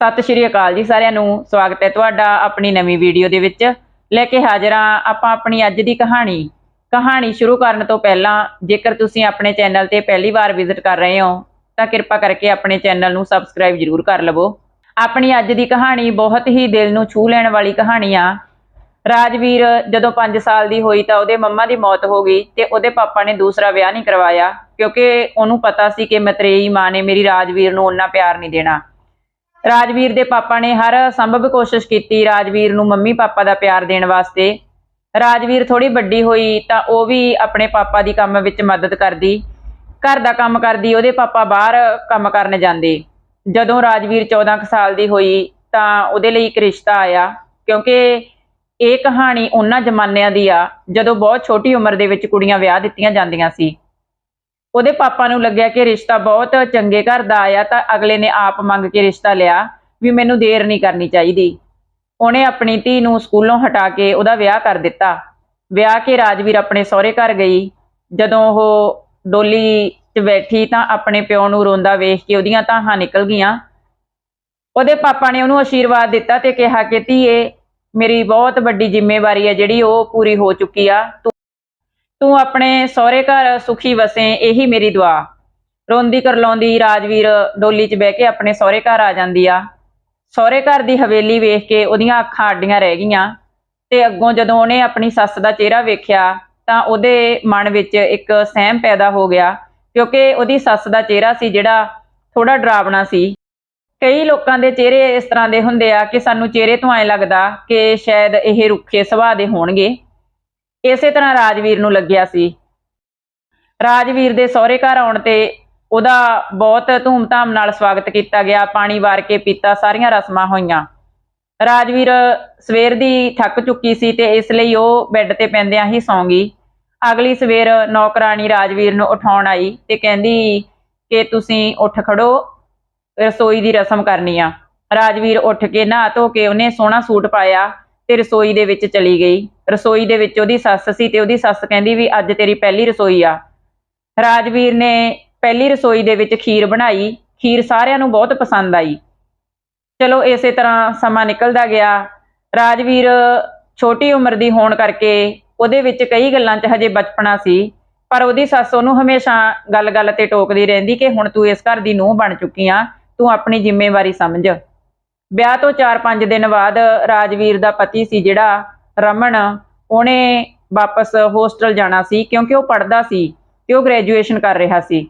ਸਤਿ ਸ਼੍ਰੀ ਅਕਾਲ ਜੀ ਸਾਰਿਆਂ ਨੂੰ। ਸਵਾਗਤ ਹੈ ਤੁਹਾਡਾ ਆਪਣੀ ਨਵੀਂ ਵੀਡੀਓ ਦੇ ਵਿੱਚ। ਲੈ ਕੇ ਹਾਜ਼ਰ ਹਾਂ ਆਪਾਂ ਆਪਣੀ ਅੱਜ ਦੀ ਕਹਾਣੀ। ਕਹਾਣੀ ਸ਼ੁਰੂ ਕਰਨ ਤੋਂ ਪਹਿਲਾਂ ਜੇਕਰ ਤੁਸੀਂ ਆਪਣੇ ਚੈਨਲ ਤੇ ਪਹਿਲੀ ਵਾਰ ਵਿਜ਼ਿਟ ਕਰ ਰਹੇ ਹੋ, ਤਾਂ ਕਿਰਪਾ ਕਰਕੇ ਆਪਣੇ ਚੈਨਲ ਨੂੰ ਸਬਸਕ੍ਰਾਈਬ ਜ਼ਰੂਰ ਕਰ ਲਵੋ। ਆਪਣੀ ਅੱਜ ਦੀ ਕਹਾਣੀ ਬਹੁਤ ਹੀ ਦਿਲ ਨੂੰ ਛੂਹ ਲੈਣ ਵਾਲੀ ਕਹਾਣੀ ਆ। ਰਾਜਵੀਰ ਜਦੋਂ 5 ਸਾਲ ਦੀ ਹੋਈ ਤਾਂ ਉਹਦੇ ਮੰਮਾ ਦੀ ਮੌਤ ਹੋ ਗਈ ਤੇ ਉਹਦੇ ਪਾਪਾ ਨੇ ਦੂਸਰਾ ਵਿਆਹ ਨਹੀਂ ਕਰਵਾਇਆ ਕਿਉਂਕਿ ਉਹਨੂੰ ਪਤਾ ਸੀ ਕਿ ਮਤਰੇਈ ਮਾਂ ਨੇ ਮੇਰੀ ਰਾਜਵੀਰ ਨੂੰ ਉਹਨਾਂ ਪਿਆਰ ਨਹੀਂ ਦੇਣਾ। ਰਾਜਵੀਰ ਦੇ ਪਾਪਾ ਨੇ ਹਰ ਸੰਭਵ ਕੋਸ਼ਿਸ਼ ਕੀਤੀ ਰਾਜਵੀਰ ਨੂੰ ਮੰਮੀ ਪਾਪਾ ਦਾ ਪਿਆਰ ਦੇਣ ਵਾਸਤੇ। ਰਾਜਵੀਰ ਥੋੜੀ ਵੱਡੀ ਹੋਈ ਤਾਂ ਉਹ ਵੀ ਆਪਣੇ ਪਾਪਾ ਦੀ ਕੰਮ ਵਿੱਚ ਮਦਦ ਕਰਦੀ। ਘਰ ਦਾ ਕੰਮ ਕਰਦੀ, ਉਹਦੇ ਪਾਪਾ ਬਾਹਰ ਕੰਮ ਕਰਨ ਜਾਂਦੇ। ਜਦੋਂ ਰਾਜਵੀਰ 14 ਕੁ ਸਾਲ ਦੀ ਹੋਈ ਤਾਂ ਉਹਦੇ ਲਈ ਇੱਕ ਰਿਸ਼ਤਾ ਆਇਆ, ਕਿਉਂਕਿ ਇਹ ਕਹਾਣੀ ਉਹਨਾਂ ਜ਼ਮਾਨਿਆਂ ਦੀ ਆ, ਜਦੋਂ ਬਹੁਤ ਛੋਟੀ ਉਮਰ ਦੇ ਵਿੱਚ ਕੁੜੀਆਂ ਵਿਆਹ ਦਿੱਤੀਆਂ ਜਾਂਦੀਆਂ ਸੀ। ਉਹਦੇ ਪਾਪਾ ਨੂੰ ਲੱਗਿਆ ਕਿ ਰਿਸ਼ਤਾ ਬਹੁਤ ਚੰਗੇ ਘਰ ਦਾ ਆਇਆ ਤਾਂ ਅਗਲੇ ਨੇ ਆਪ ਮੰਗ ਕੇ ਰਿਸ਼ਤਾ ਲਿਆ ਵੀ ਮੈਨੂੰ ਦੇਰ ਨਹੀਂ ਕਰਨੀ ਚਾਹੀਦੀ। ਉਹਨੇ ਆਪਣੀ ਧੀ ਨੂੰ ਸਕੂਲੋਂ ਹਟਾ ਕੇ ਉਹਦਾ ਵਿਆਹ ਕਰ ਦਿੱਤਾ। ਵਿਆਹ ਕੇ ਰਾਜਵੀਰ ਆਪਣੇ ਸਹੁਰੇ ਘਰ ਗਈ। ਜਦੋਂ ਉਹ ਡੋਲੀ 'ਚ ਬੈਠੀ ਤਾਂ ਆਪਣੇ ਪਿਓ ਨੂੰ ਰੋਂਦਾ ਵੇਖ ਕੇ ਉਹਦੀਆਂ ਤਾਹਾਂ ਨਿਕਲ ਗਈਆਂ। ਉਹਦੇ ਪਾਪਾ ਨੇ ਉਹਨੂੰ ਆਸ਼ੀਰਵਾਦ ਦਿੱਤਾ ਤੇ ਕਿਹਾ ਕਿ ਧੀਏ, ਮੇਰੀ ਬਹੁਤ ਵੱਡੀ ਜ਼ਿੰਮੇਵਾਰੀ ਹੈ ਜਿਹੜੀ ਉਹ ਪੂਰੀ ਹੋ ਚੁੱਕੀ ਆ। ਤੂੰ ਆਪਣੇ ਸਹੁਰੇ ਘਰ ਸੁਖੀ ਵਸੇ, ਇਹੀ ਮੇਰੀ ਦੁਆ। ਰੋਂਦੀ ਕਰਲਾਉਂਦੀ ਰਾਜਵੀਰ ਡੋਲੀ 'ਚ ਬਹਿ ਕੇ ਆਪਣੇ ਸਹੁਰੇ ਘਰ ਆ ਜਾਂਦੀ ਆ। ਸਹੁਰੇ ਘਰ ਦੀ ਹਵੇਲੀ ਵੇਖ ਕੇ ਉਹਦੀਆਂ ਅੱਖਾਂ ਅੱਡੀਆਂ ਰਹਿ ਗਈਆਂ ਤੇ ਅੱਗੋਂ ਜਦੋਂ ਉਹਨੇ ਆਪਣੀ ਸੱਸ ਦਾ ਚਿਹਰਾ ਵੇਖਿਆ ਤਾਂ ਉਹਦੇ ਮਨ ਵਿੱਚ ਇੱਕ ਸਹਿਮ ਪੈਦਾ ਹੋ ਗਿਆ ਕਿਉਂਕਿ ਉਹਦੀ ਸੱਸ ਦਾ ਚਿਹਰਾ ਸੀ ਜਿਹੜਾ ਥੋੜਾ ਡਰਾਵਣਾ ਸੀ। ਕਈ ਲੋਕਾਂ ਦੇ ਚਿਹਰੇ ਇਸ ਤਰ੍ਹਾਂ ਦੇ ਹੁੰਦੇ ਆ ਕਿ ਸਾਨੂੰ ਚਿਹਰੇ ਤੋਂ ਐ ਲੱਗਦਾ ਕਿ ਸ਼ਾਇਦ ਇਹ ਰੁੱਖੇ ਸੁਭਾਅ ਦੇ ਹੋਣਗੇ। ਇਸੇ ਤਰ੍ਹਾਂ ਰਾਜਵੀਰ ਨੂੰ ਲੱਗਿਆ ਸੀ। ਰਾਜਵੀਰ ਦੇ ਸਹੁਰੇ ਘਰ ਆਉਣ ਤੇ ਉਹਦਾ ਬਹੁਤ ਧੂਮਧਾਮ ਨਾਲ ਸਵਾਗਤ ਕੀਤਾ ਗਿਆ। ਪਾਣੀ ਵਾਰ ਕੇ ਪੀਤਾ, ਸਾਰੀਆਂ ਰਸਮਾਂ ਹੋਈਆਂ। ਰਾਜਵੀਰ ਸਵੇਰ ਦੀ ਥੱਕ ਚੁੱਕੀ ਸੀ ਤੇ ਇਸ ਲਈ ਉਹ ਬੈੱਡ ਤੇ ਪੈਂਦਿਆਂ ਹੀ ਸੌਂ ਗਈ। ਅਗਲੀ ਸਵੇਰ ਨੌਕਰਾਨੀ ਰਾਜਵੀਰ ਨੂੰ ਉਠਾਉਣ ਆਈ ਤੇ ਕਹਿੰਦੀ ਕਿ ਤੁਸੀਂ ਉੱਠ ਖੜੋ, ਰਸੋਈ ਦੀ ਰਸਮ ਕਰਨੀ ਆ। ਰਾਜਵੀਰ ਉੱਠ ਕੇ ਨਹਾ ਧੋ ਕੇ ਉਹਨੇ ਸੋਹਣਾ ਸੂਟ ਪਾਇਆ ਤੇ ਰਸੋਈ ਦੇ ਵਿੱਚ ਚਲੀ ਗਈ। ਰਸੋਈ ਦੇ ਵਿੱਚ ਉਹਦੀ ਸੱਸ ਸੀ ਤੇ ਉਹਦੀ ਸੱਸ ਕਹਿੰਦੀ ਵੀ ਅੱਜ ਤੇਰੀ ਪਹਿਲੀ ਰਸੋਈ ਆ। ਰਾਜਵੀਰ ਨੇ ਪਹਿਲੀ ਰਸੋਈ ਦੇ ਵਿੱਚ ਖੀਰ ਬਣਾਈ। ਖੀਰ ਸਾਰਿਆਂ ਨੂੰ ਬਹੁਤ ਪਸੰਦ ਆਈ। ਚਲੋ ਇਸੇ ਤਰ੍ਹਾਂ ਸਮਾਂ ਨਿਕਲਦਾ ਗਿਆ। ਰਾਜਵੀਰ ਛੋਟੀ ਉਮਰ ਦੀ ਹੋਣ ਕਰਕੇ ਉਹਦੇ ਵਿੱਚ ਕਈ ਗੱਲਾਂ 'ਚ ਹਜੇ ਬਚਪਨਾ ਸੀ, ਪਰ ਉਹਦੀ ਸੱਸ ਉਹਨੂੰ ਹਮੇਸ਼ਾ ਗੱਲ-ਗੱਲ ਤੇ ਟੋਕਦੀ ਰਹਿੰਦੀ ਕਿ ਹੁਣ ਤੂੰ ਇਸ ਘਰ ਦੀ ਨੂੰਹ ਬਣ ਚੁੱਕੀ ਆ, ਤੂੰ ਆਪਣੀ ਜ਼ਿੰਮੇਵਾਰੀ ਸਮਝ। ਵਿਆਹ ਤੋਂ 4-5 ਦਿਨ ਬਾਅਦ ਰਾਜਵੀਰ ਦਾ ਪਤੀ ਸੀ ਜਿਹੜਾ ਰਮਨ ਉਹਨੇ ਵਾਪਸ ਹੋਸਟਲ ਜਾਣਾ ਸੀ ਕਿਉਂਕਿ ਉਹ ਪੜ੍ਹਦਾ ਸੀ ਤੇ ਉਹ ਗ੍ਰੈਜੂਏਸ਼ਨ ਕਰ ਰਿਹਾ ਸੀ।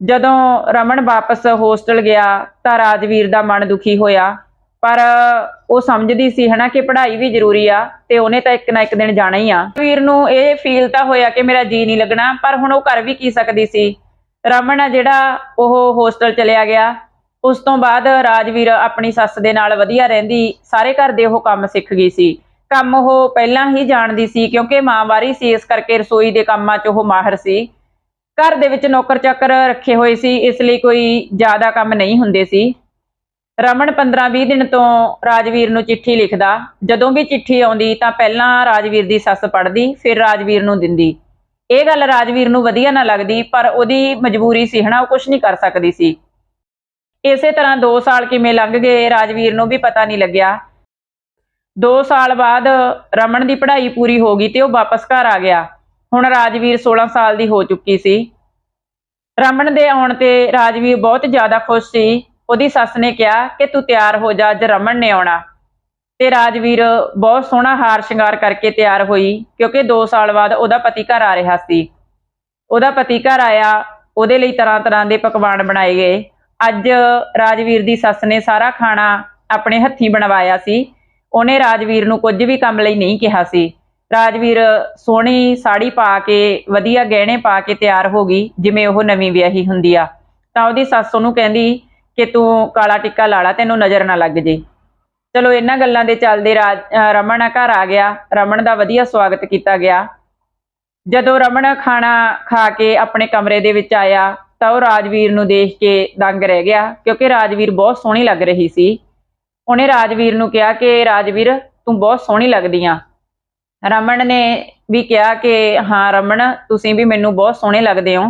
ਜਦੋਂ ਰਮਨ ਵਾਪਸ ਹੋਸਟਲ ਗਿਆ ਤਾਂ ਰਾਜਵੀਰ ਦਾ ਮਨ ਦੁਖੀ ਹੋਇਆ, ਪਰ ਉਹ ਸਮਝਦੀ ਸੀ ਹਨਾ ਕਿ ਪੜ੍ਹਾਈ ਵੀ ਜ਼ਰੂਰੀ ਆ ਤੇ ਉਹਨੇ ਤਾਂ ਇੱਕ ਨਾ ਇੱਕ ਦਿਨ ਜਾਣਾ ਹੀ ਆ। ਵੀਰ ਨੂੰ ਇਹ ਫੀਲ ਤਾਂ ਹੋਇਆ ਕਿ ਮੇਰਾ ਜੀ ਨਹੀਂ ਲੱਗਣਾ, ਪਰ ਹੁਣ ਉਹ ਕਰ ਵੀ ਕੀ ਸਕਦੀ ਸੀ। ਰਮਨ ਆ ਜਿਹੜਾ ਉਹ ਹੋਸਟਲ ਚਲਿਆ ਗਿਆ, ਉਸ ਤੋਂ ਬਾਅਦ ਰਾਜਵੀਰ ਆਪਣੀ ਸੱਸ ਦੇ ਨਾਲ ਵਧੀਆ ਰਹਿੰਦੀ, ਸਾਰੇ ਘਰ ਦੇ ਉਹ ਕੰਮ ਸਿੱਖ ਗਈ ਸੀ। ਕੰਮ ਉਹ ਪਹਿਲਾਂ ਹੀ ਜਾਣਦੀ ਸੀ ਕਿਉਂਕਿ ਮਾਂ ਬਾਰੀ ਸੀ, ਇਸ ਕਰਕੇ ਰਸੋਈ ਦੇ ਕੰਮਾਂ 'ਚ ਉਹ ਮਾਹਰ ਸੀ। ਘਰ ਦੇ ਵਿੱਚ ਨੌਕਰ ਚਾਕਰ ਰੱਖੇ ਹੋਏ ਸੀ, ਇਸ ਲਈ ਕੋਈ ਜ਼ਿਆਦਾ ਕੰਮ ਨਹੀਂ ਹੁੰਦੇ ਸੀ। ਰਮਨ 15-20 ਦਿਨ ਤੋਂ ਰਾਜਵੀਰ ਨੂੰ ਚਿੱਠੀ ਲਿਖਦਾ। ਜਦੋਂ ਵੀ ਚਿੱਠੀ ਆਉਂਦੀ ਤਾਂ ਪਹਿਲਾਂ ਰਾਜਵੀਰ ਦੀ ਸੱਸ ਪੜ੍ਹਦੀ, ਫਿਰ ਰਾਜਵੀਰ ਨੂੰ ਦਿੰਦੀ। ਇਹ ਗੱਲ ਰਾਜਵੀਰ ਨੂੰ ਵਧੀਆ ਨਾ ਲੱਗਦੀ, ਪਰ ਉਹਦੀ ਮਜਬੂਰੀ ਸੀ ਹਨਾ, ਉਹ ਕੁਝ ਨਹੀਂ ਕਰ ਸਕਦੀ ਸੀ। ਇਸੇ ਤਰ੍ਹਾਂ 2 ਸਾਲ ਕਿਵੇਂ ਲੰਘ ਗਏ, ਰਾਜਵੀਰ ਨੂੰ ਵੀ ਪਤਾ ਨਹੀਂ ਲੱਗਿਆ। 2 ਸਾਲ ਬਾਅਦ ਰਮਨ ਦੀ ਪੜ੍ਹਾਈ ਪੂਰੀ ਹੋ ਗਈ ਤੇ ਉਹ ਵਾਪਸ ਘਰ ਆ ਗਿਆ। ਹੁਣ ਰਾਜਵੀਰ 16 ਸਾਲ ਦੀ ਹੋ ਚੁੱਕੀ ਸੀ। ਰਮਨ ਦੇ ਆਉਣ ਤੇ ਰਾਜਵੀਰ ਬਹੁਤ ਜ਼ਿਆਦਾ ਖੁਸ਼ ਸੀ। ਉਹਦੀ ਸੱਸ ਨੇ ਕਿਹਾ ਕਿ ਤੂੰ ਤਿਆਰ ਹੋ ਜਾ, ਅੱਜ ਰਮਨ ਨੇ ਆਉਣਾ। ਤੇ ਰਾਜਵੀਰ ਬਹੁਤ ਸੋਹਣਾ ਹਾਰ ਸ਼ਿੰਗਾਰ ਕਰਕੇ ਤਿਆਰ ਹੋਈ ਕਿਉਂਕਿ 2 ਸਾਲ ਬਾਅਦ ਉਹਦਾ ਪਤੀ ਘਰ ਆ ਰਿਹਾ ਸੀ। ਉਹਦਾ ਪਤੀ ਘਰ ਆਇਆ, ਉਹਦੇ ਲਈ ਤਰ੍ਹਾਂ ਤਰ੍ਹਾਂ ਦੇ ਪਕਵਾਨ ਬਣਾਏ ਗਏ। ਅੱਜ ਰਾਜਵੀਰ ਦੀ ਸੱਸ ਨੇ ਸਾਰਾ ਖਾਣਾ ਆਪਣੇ ਹੱਥੀਂ ਬਣਵਾਇਆ ਸੀ। ਉਹਨੇ ਰਾਜਵੀਰ ਨੂੰ ਕੁਝ ਵੀ ਕੰਮ ਲਈ ਨਹੀਂ ਕਿਹਾ ਸੀ। ਰਾਜਵੀਰ ਸੋਹਣੀ ਸਾੜੀ ਪਾ ਕੇ, ਵਧੀਆ ਗਹਿਣੇ ਪਾ ਕੇ ਤਿਆਰ ਹੋ ਗਈ, ਜਿਵੇਂ ਉਹ ਨਵੀਂ ਵਿਆਹੀ ਹੁੰਦੀ ਆ। ਤਾਂ ਉਹਦੀ ਸੱਸ ਉਹਨੂੰ ਕਹਿੰਦੀ ਕਿ ਤੂੰ ਕਾਲਾ ਟਿੱਕਾ ਲਾ ਲਾ, ਤੈਨੂੰ ਨਜ਼ਰ ਨਾ ਲੱਗ ਜੇ। ਚਲੋ, ਇਹਨਾਂ ਗੱਲਾਂ ਦੇ ਚੱਲਦੇ ਰਾਜ, ਅਹ ਰਮਨ ਘਰ ਆ ਗਿਆ। ਰਮਨ ਦਾ ਵਧੀਆ ਸਵਾਗਤ ਕੀਤਾ ਗਿਆ। ਜਦੋਂ ਰਮਨ ਖਾਣਾ ਖਾ ਕੇ ਆਪਣੇ ਕਮਰੇ ਦੇ ਵਿੱਚ ਆਇਆ, ਤਾਂ ਉਹ ਰਾਜਵੀਰ ਨੂੰ ਦੇਖ ਕੇ ਦੰਗ ਰਹਿ ਗਿਆ, ਕਿਉਂਕਿ ਰਾਜਵੀਰ ਬਹੁਤ ਸੋਹਣੀ ਲੱਗ ਰਹੀ ਸੀ। ਉਹਨੇ ਰਾਜਵੀਰ ਨੂੰ ਕਿਹਾ ਕਿ ਰਾਜਵੀਰ, ਤੂੰ ਬਹੁਤ ਸੋਹਣੀ ਲੱਗਦੀ ਆ। ਰਮਨ ਨੇ ਵੀ ਕਿਹਾ ਕਿ, ਹਾਂ ਰਮਨ, ਤੁਸੀਂ ਵੀ ਮੈਨੂੰ ਬਹੁਤ ਸੋਹਣੇ ਲੱਗਦੇ ਹੋ।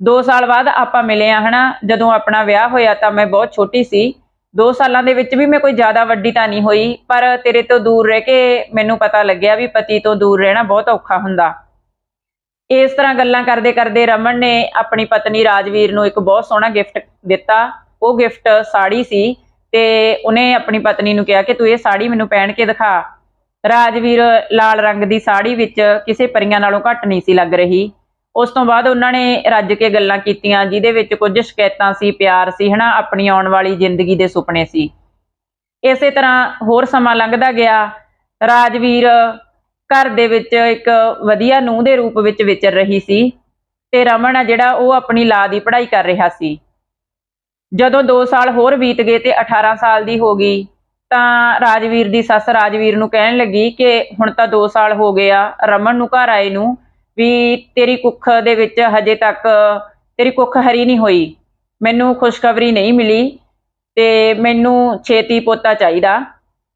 2 ਸਾਲ ਬਾਅਦ ਆਪਾਂ ਮਿਲੇ ਆ, ਹਨਾ? ਜਦੋਂ ਆਪਣਾ ਵਿਆਹ ਹੋਇਆ ਤਾਂ ਮੈਂ ਬਹੁਤ ਛੋਟੀ ਸੀ। 2 ਸਾਲਾਂ ਦੇ ਵਿੱਚ ਵੀ ਮੈਂ ਕੋਈ ਜ਼ਿਆਦਾ ਵੱਡੀ ਤਾਂ ਨਹੀਂ ਹੋਈ, ਪਰ ਤੇਰੇ ਤੋਂ ਦੂਰ ਰਹਿ ਕੇ ਮੈਨੂੰ ਪਤਾ ਲੱਗਿਆ ਵੀ ਪਤੀ ਤੋਂ ਦੂਰ ਰਹਿਣਾ ਬਹੁਤ ਔਖਾ ਹੁੰਦਾ। ਇਸ ਤਰ੍ਹਾਂ ਗੱਲਾਂ ਕਰਦੇ ਕਰਦੇ ਰਮਨ ਨੇ ਆਪਣੀ ਪਤਨੀ ਰਾਜਵੀਰ ਨੂੰ ਇੱਕ ਬਹੁਤ ਸੋਹਣਾ ਗਿਫਟ ਦਿੱਤਾ। ਉਹ ਗਿਫਟ ਸਾੜੀ ਸੀ। ਤੇ ਉਹਨੇ ਆਪਣੀ ਪਤਨੀ ਨੂੰ ਕਿਹਾ ਕਿ ਤੂੰ ਇਹ ਸਾੜੀ ਮੈਨੂੰ ਪਹਿਨ ਕੇ ਦਿਖਾ। ਰਾਜਵੀਰ ਲਾਲ ਰੰਗ ਦੀ ਸਾੜੀ ਵਿੱਚ ਕਿਸੇ ਪਰੀਆਂ ਨਾਲੋਂ ਘੱਟ ਨਹੀਂ ਸੀ ਲੱਗ ਰਹੀ। ਉਸ ਤੋਂ ਬਾਅਦ ਉਹਨਾਂ ਨੇ ਰੱਜ ਕੇ ਗੱਲਾਂ ਕੀਤੀਆਂ ਜਿਹਦੇ ਵਿੱਚ ਕੁਝ ਸ਼ਿਕਾਇਤਾਂ ਸੀ, ਪਿਆਰ ਸੀ, ਹਨਾ, ਆਪਣੀ ਆਉਣ ਵਾਲੀ ਜ਼ਿੰਦਗੀ ਦੇ ਸੁਪਨੇ ਸੀ। ਇਸੇ ਤਰ੍ਹਾਂ ਹੋਰ ਸਮਾਂ ਲੰਘਦਾ ਗਿਆ। ਰਾਜਵੀਰ ਘਰ ਦੇ ਵਿੱਚ ਇੱਕ ਵਧੀਆ ਨੂੰਹ ਦੇ ਰੂਪ ਵਿੱਚ ਵਿਚਰ ਰਹੀ ਸੀ ਤੇ ਰਮਨ ਆ ਜਿਹੜਾ ਉਹ ਆਪਣੀ ਲਾ ਦੀ ਪੜ੍ਹਾਈ ਕਰ ਰਿਹਾ ਸੀ। ਜਦੋਂ 2 ਸਾਲ ਹੋਰ ਬੀਤ ਗਏ ਤੇ 18 ਸਾਲ ਦੀ ਹੋ ਗਈ, ਤਾਂ ਰਾਜਵੀਰ ਦੀ ਸੱਸ ਰਾਜਵੀਰ ਨੂੰ ਕਹਿਣ ਲੱਗੀ ਕਿ ਹੁਣ ਤਾਂ 2 ਸਾਲ ਹੋ ਗਏ ਆ, ਰਮਨ ਨੂੰ ਘਰ ਆਏ ਨੂੰ, ਵੀ ਤੇਰੀ ਕੁੱਖ ਦੇ ਵਿੱਚ ਹਜੇ ਤੱਕ ਤੇਰੀ ਕੁੱਖ ਹਰੀ ਨਹੀਂ ਹੋਈ, ਮੈਨੂੰ ਖੁਸ਼ਖਬਰੀ ਨਹੀਂ ਮਿਲੀ ਤੇ ਮੈਨੂੰ ਛੇਤੀ ਪੋਤਾ ਚਾਹੀਦਾ।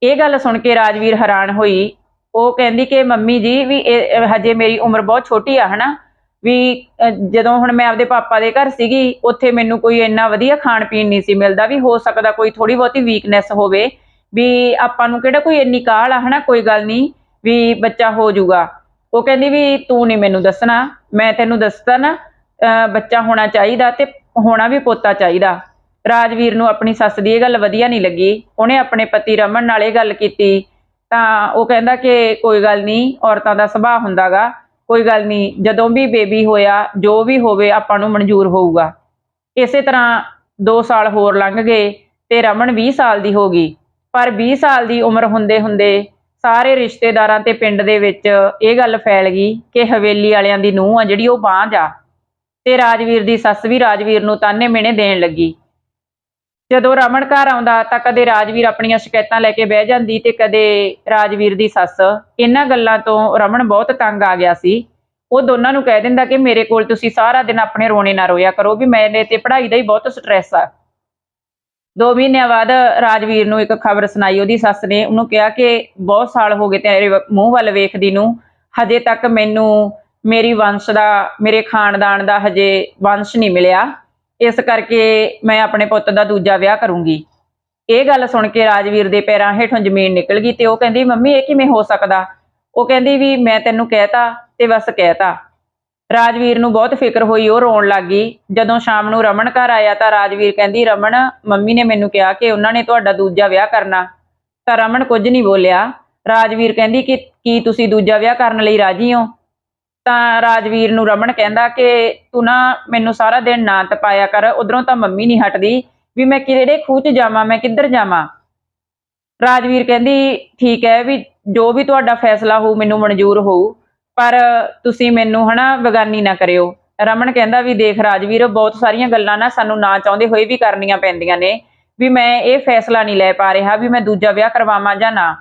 ਇਹ ਗੱਲ ਸੁਣ ਕੇ ਰਾਜਵੀਰ ਹੈਰਾਨ ਹੋਈ, ਉਹ ਕਹਿੰਦੀ ਕਿ ਮੰਮੀ ਜੀ ਵੀ ਇਹ ਹਜੇ ਮੇਰੀ ਉਮਰ ਬਹੁਤ ਛੋਟੀ ਆ, ਹਨਾ? ਵੀ ਜਦੋਂ ਹੁਣ ਮੈਂ ਆਪਦੇ ਪਾਪਾ ਦੇ ਘਰ ਸੀਗੀ ਉੱਥੇ ਮੈਨੂੰ ਕੋਈ ਇੰਨਾ ਵਧੀਆ ਖਾਣ ਪੀਣ ਨਹੀਂ ਸੀ ਮਿਲਦਾ ਵੀ ਹੋ ਸਕਦਾ ਕੋਈ ਥੋੜੀ ਬਹੁਤੀ ਵੀਕਨੈਸ ਹੋਵੇ ਵੀ ਆਪਾਂ ਨੂੰ ਕਿਹੜਾ ਕੋਈ ਇੰਨੀ ਕਾਹਲ ਆ ਹਨਾ ਕੋਈ ਗੱਲ ਨਹੀਂ ਵੀ ਬੱਚਾ ਹੋ ਜਾਊਗਾ। ਉਹ ਕਹਿੰਦੀ ਵੀ ਤੂੰ ਨਹੀਂ ਮੈਨੂੰ ਦੱਸਣਾ ਮੈਂ ਤੈਨੂੰ ਦੱਸਦਾ ਨਾ ਅਹ, ਬੱਚਾ ਹੋਣਾ ਚਾਹੀਦਾ ਤੇ ਹੋਣਾ ਵੀ ਪੋਤਾ ਚਾਹੀਦਾ। ਰਾਜਵੀਰ ਨੂੰ ਆਪਣੀ ਸੱਸ ਦੀ ਇਹ ਗੱਲ ਵਧੀਆ ਨਹੀਂ ਲੱਗੀ। ਉਹਨੇ ਆਪਣੇ ਪਤੀ ਰਮਨ ਨਾਲ ਇਹ ਗੱਲ ਕੀਤੀ। ਤਾਂ ਉਹ ਕਹਿੰਦਾ ਕਿ ਕੋਈ ਗੱਲ ਨਹੀਂ ਔਰਤਾਂ ਦਾ ਸੁਭਾਅ ਹੁੰਦਾਗਾ। ਕੋਈ ਗੱਲ ਨਹੀਂ, ਜਦੋਂ ਵੀ ਬੇਬੀ ਹੋਇਆ, ਜੋ ਵੀ ਹੋਵੇ ਆਪਾਂ ਨੂੰ ਮਨਜ਼ੂਰ ਹੋਊਗਾ। ਇਸੇ ਤਰ੍ਹਾਂ 2 ਸਾਲ ਹੋਰ ਲੰਘ ਗਏ ਤੇ ਰਮਨ 20 ਸਾਲ ਦੀ ਹੋ ਗਈ। ਪਰ 20 ਸਾਲ ਦੀ ਉਮਰ ਹੁੰਦੇ ਹੁੰਦੇ ਸਾਰੇ ਰਿਸ਼ਤੇਦਾਰਾਂ ਤੇ ਪਿੰਡ ਦੇ ਵਿੱਚ ਇਹ ਗੱਲ ਫੈਲ ਗਈ ਕਿ ਹਵੇਲੀ ਵਾਲਿਆਂ ਦੀ ਨੂੰਹ ਆ ਜਿਹੜੀ ਉਹ ਬਾਂਝ ਆ। ਤੇ ਰਾਜਵੀਰ ਦੀ ਸੱਸ ਵੀ ਰਾਜਵੀਰ ਨੂੰ ਤਾਨੇ ਮਿਹਣੇ ਦੇਣ ਲੱਗੀ। ਜਦੋਂ ਰਮਨ ਘਰ ਆਉਂਦਾ ਤਾਂ ਕਦੇ ਰਾਜਵੀਰ ਆਪਣੀਆਂ ਸ਼ਿਕਾਇਤਾਂ ਲੈ ਕੇ ਬਹਿ ਜਾਂਦੀ ਤੇ ਕਦੇ ਰਾਜਵੀਰ ਦੀ ਸੱਸ। ਇਹਨਾਂ ਗੱਲਾਂ ਤੋਂ ਰਮਨ ਬਹੁਤ ਤੰਗ ਆ ਗਿਆ ਸੀ। ਉਹ ਦੋਨਾਂ ਨੂੰ ਕਹਿ ਦਿੰਦਾ ਕਿ ਮੇਰੇ ਕੋਲ ਤੁਸੀਂ ਸਾਰਾ ਦਿਨ ਆਪਣੇ ਰੋਣੇ ਨਾ ਰੋਇਆ ਕਰੋ ਵੀ ਮੇਰੇ ਤੇ ਪੜ੍ਹਾਈ ਦਾ ਹੀ ਬਹੁਤ ਸਟ੍ਰੈਸ ਆ। ਦੋ ਮਹੀਨਿਆਂ ਬਾਅਦ ਰਾਜਵੀਰ ਨੂੰ ਇੱਕ ਖਬਰ ਸੁਣਾਈ। ਉਹਦੀ ਸੱਸ ਨੇ ਉਹਨੂੰ ਕਿਹਾ ਕਿ ਬਹੁਤ ਸਾਲ ਹੋ ਗਏ ਤੇਰੇ ਮੂੰਹ ਵੱਲ ਵੇਖਦੀ ਨੂੰ। ਹਜੇ ਤੱਕ ਮੈਨੂੰ ਮੇਰੀ ਵੰਸ਼ ਦਾ, ਮੇਰੇ ਖਾਨਦਾਨ ਦਾ ਹਜੇ ਵੰਸ਼ ਨਹੀਂ ਮਿਲਿਆ। ਇਸ ਕਰਕੇ ਮੈਂ ਆਪਣੇ ਪੁੱਤ ਦਾ ਦੂਜਾ ਵਿਆਹ ਕਰੂੰਗੀ। ਇਹ ਗੱਲ ਸੁਣ ਕੇ ਰਾਜਵੀਰ ਦੇ ਪੈਰਾਂ ਹੇਠੋਂ ਜ਼ਮੀਨ ਨਿਕਲ ਗਈ ਤੇ ਉਹ ਕਹਿੰਦੀ, ਮੰਮੀ, ਇਹ ਕਿਵੇਂ ਹੋ ਸਕਦਾ? ਉਹ ਕਹਿੰਦੀ ਵੀ, ਮੈਂ ਤੈਨੂੰ ਕਹਿਤਾ ਤੇ ਬਸ ਕਹਿਤਾ। ਰਾਜਵੀਰ ਨੂੰ ਬਹੁਤ ਫਿਕਰ ਹੋਈ, ਉਹ ਰੋਣ ਲੱਗ ਗਈ। ਜਦੋਂ ਸ਼ਾਮ ਨੂੰ ਰਮਨ ਘਰ ਆਇਆ ਤਾਂ ਰਾਜਵੀਰ ਕਹਿੰਦੀ, ਰਮਨ, ਮੰਮੀ ਨੇ ਮੈਨੂੰ ਕਿਹਾ ਕਿ ਉਹਨਾਂ ਨੇ ਤੁਹਾਡਾ ਦੂਜਾ ਵਿਆਹ ਕਰਨਾ। ਤਾਂ ਰਮਨ ਕੁਝ ਨਹੀਂ ਬੋਲਿਆ। ਰਾਜਵੀਰ ਕਹਿੰਦੀ ਕਿ, ਕੀ ਤੁਸੀਂ ਦੂਜਾ ਵਿਆਹ ਕਰਨ ਲਈ ਰਾਜੀ ਹੋ? ਤਾਂ ਰਾਜਵੀਰ ਨੂੰ ਰਮਨ ਕਹਿੰਦਾ ਕਿ ਤੂੰ ਨਾ ਮੈਨੂੰ ਸਾਰਾ ਦਿਨ ਨਾ ਤਪਾਇਆ ਕਰ, ਉਧਰੋਂ ਤਾਂ ਮੰਮੀ ਨਹੀਂ ਹਟਦੀ, ਵੀ ਮੈਂ ਕਿਹੜੇ ਖੂਹ 'ਚ ਜਾਵਾਂ, ਮੈਂ ਕਿੱਧਰ ਜਾਵਾਂ? ਰਾਜਵੀਰ ਕਹਿੰਦੀ, ਠੀਕ ਹੈ ਵੀ ਜੋ ਵੀ ਤੁਹਾਡਾ ਫੈਸਲਾ ਹੋਊ, ਮੈਨੂੰ ਮਨਜ਼ੂਰ ਹੋਊ, ਪਰ ਤੁਸੀਂ ਮੈਨੂੰ ਹਨਾ ਬੇਗਾਨੀ ਨਾ ਕਰਿਓ। ਰਮਨ ਕਹਿੰਦਾ ਵੀ ਦੇਖ ਰਾਜਵੀਰ, ਬਹੁਤ ਸਾਰੀਆਂ ਗੱਲਾਂ ਨਾ ਸਾਨੂੰ ਨਾ ਚਾਹੁੰਦੇ ਹੋਏ ਵੀ ਕਰਨੀਆਂ ਪੈਂਦੀਆਂ ਨੇ, ਵੀ ਮੈਂ ਇਹ ਫੈਸਲਾ ਨਹੀਂ ਲੈ ਪਾ ਰਿਹਾ ਵੀ ਮੈਂ ਦੂਜਾ ਵਿਆਹ ਕਰਵਾਵਾਂ ਜਾਂ ਨਾ।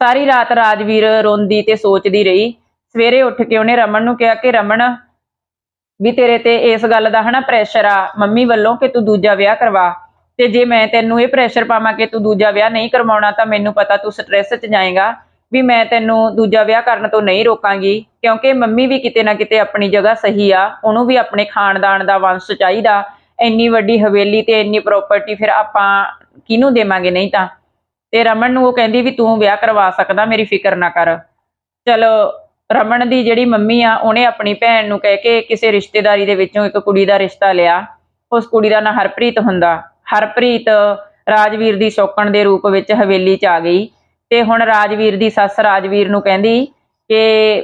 ਸਾਰੀ ਰਾਤ ਰਾਜਵੀਰ ਰੋਂਦੀ ਤੇ ਸੋਚਦੀ ਰਹੀ ਸਵੇਰੇ ਉੱਠ ਕੇ ਉਹਨੇ ਰਮਨ ਨੂੰ ਕਿਹਾ ਕਿ ਰਮਨ, ਵੀ ਤੇਰੇ ਤੇ ਇਸ ਗੱਲ ਦਾ ਹਨਾ ਪ੍ਰੈਸ਼ਰ ਆ, ਮੰਮੀ ਵੱਲੋਂ ਕਿ ਤੂੰ ਦੂਜਾ ਵਿਆਹ ਕਰਵਾ। ਤੇ ਜੇ ਮੈਂ ਤੈਨੂੰ ਇਹ ਪ੍ਰੈਸ਼ਰ ਪਾਵਾਂ ਕਿ ਤੂੰ ਦੂਜਾ ਵਿਆਹ ਨਹੀਂ ਕਰਵਾਉਣਾ, ਤਾਂ ਮੈਨੂੰ ਪਤਾ ਤੂੰ ਸਟ੍ਰੈਸ 'ਚ ਜਾਏਗਾ, ਵੀ ਮੈਂ ਤੈਨੂੰ ਦੂਜਾ ਵਿਆਹ ਕਰਨ ਤੋਂ ਨਹੀਂ ਰੋਕਾਂਗੀ, ਕਿਉਂਕਿ ਮੰਮੀ ਵੀ ਕਿਤੇ ਨਾ ਕਿਤੇ ਆਪਣੀ ਜਗ੍ਹਾ ਸਹੀ ਆ, ਉਹਨੂੰ ਵੀ ਆਪਣੇ ਖਾਨਦਾਨ ਦਾ ਵੰਸ਼ ਚਾਹੀਦਾ। ਇੰਨੀ ਵੱਡੀ ਹਵੇਲੀ ਤੇ ਇੰਨੀ ਪ੍ਰਾਪਰਟੀ ਫਿਰ ਆਪਾਂ ਕਿਹਨੂੰ ਦੇਵਾਂਗੇ ਨਹੀਂ ਤਾਂ? ਤੇ ਰਮਨ ਨੂੰ ਉਹ ਕਹਿੰਦੀ ਵੀ ਤੂੰ ਵਿਆਹ ਕਰਵਾ ਸਕਦਾ, ਮੇਰੀ ਫਿਕਰ ਨਾ ਕਰ। ਚਲੋ ਰਮਨ ਦੀ ਜਿਹੜੀ ਮੰਮੀ ਆ, ਉਹਨੇ ਆਪਣੀ ਭੈਣ ਨੂੰ ਕਹਿ ਕੇ ਕਿਸੇ ਰਿਸ਼ਤੇਦਾਰੀ ਦੇ ਵਿੱਚੋਂ ਇੱਕ ਕੁੜੀ ਦਾ ਰਿਸ਼ਤਾ ਲਿਆ। ਉਸ ਕੁੜੀ ਦਾ ਨਾਂ ਹਰਪ੍ਰੀਤ ਹੁੰਦਾ। ਹਰਪ੍ਰੀਤ ਰਾਜਵੀਰ ਦੀ ਸ਼ੌਕਣ ਦੇ ਰੂਪ ਵਿੱਚ ਹਵੇਲੀ 'ਚ ਆ ਗਈ ਤੇ ਹੁਣ ਰਾਜਵੀਰ ਦੀ ਸੱਸ ਰਾਜਵੀਰ ਨੂੰ ਕਹਿੰਦੀ ਕਿ